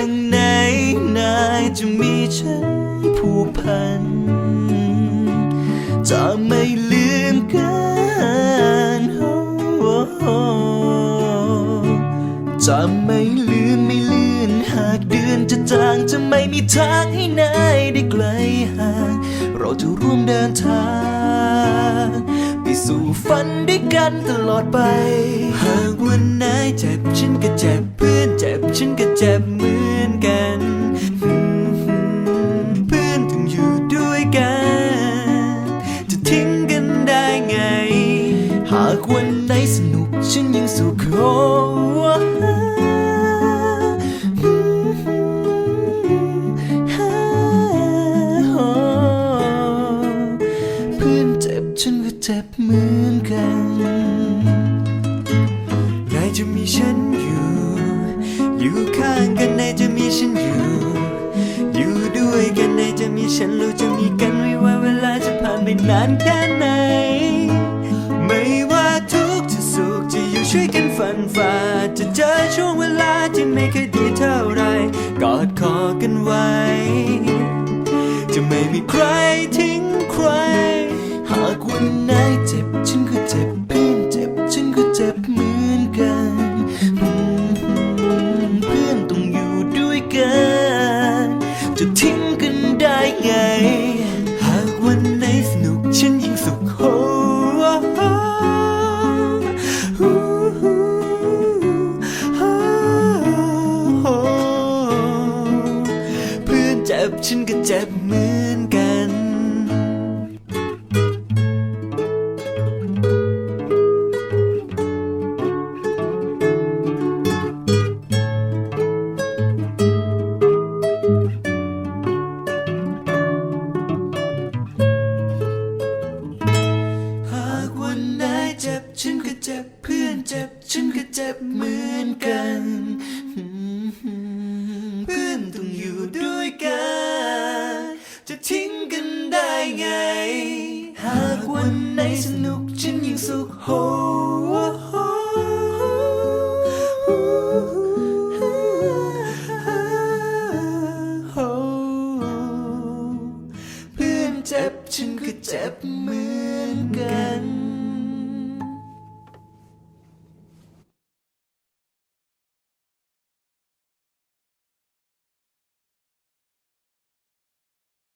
างไหนนายจะมีฉันผูกพัน จะไม่ลืมกันจะไม่ลืมไม่ลื่อนหากเดือนจะจางจะไม่มีทางให้นายได้ไกลห่างเราจะร่วมเดินทางไปสู่ฝันด้วยกันตลอดไป หากวันไหนเจ็บฉันก็เจ็บเพื่อนเจ็บฉันก็ากวันไหนสนุกฉันยังสุขโอ้เพื่อนเจ็บฉันก็เจ็บเหมือนกันนายจะมีฉันอยู่ อยู่ข้างกันนายจะมีฉันอยู่ อยู่ด้วยกันนายจะมีฉันเราจะมีกันไม่ว่าเวลาจะผ่านไปนานแค่ไหน ช่วยกันฝันฝ่าจะเจอช่วงเวลาที่ไม่เคยดีเท่าไรกอดคอกันไว้ จะไม่มีใครทิ้งใคร หากวันไหน บฉันก็เจ็บเหมือนกัน หากวันไหนเจ็บฉันก็เจ็บเพื่อนเจ็บฉันก็เจ็บเหมือนกัน เพื่อนต้องอยู่ด้วยกัน จะทิ้งกันได้ไง หากวันไหนสนุกฉันยิ่งสุขโหเพื่อนเจ็บฉันก็เจ็บเหมือนกัน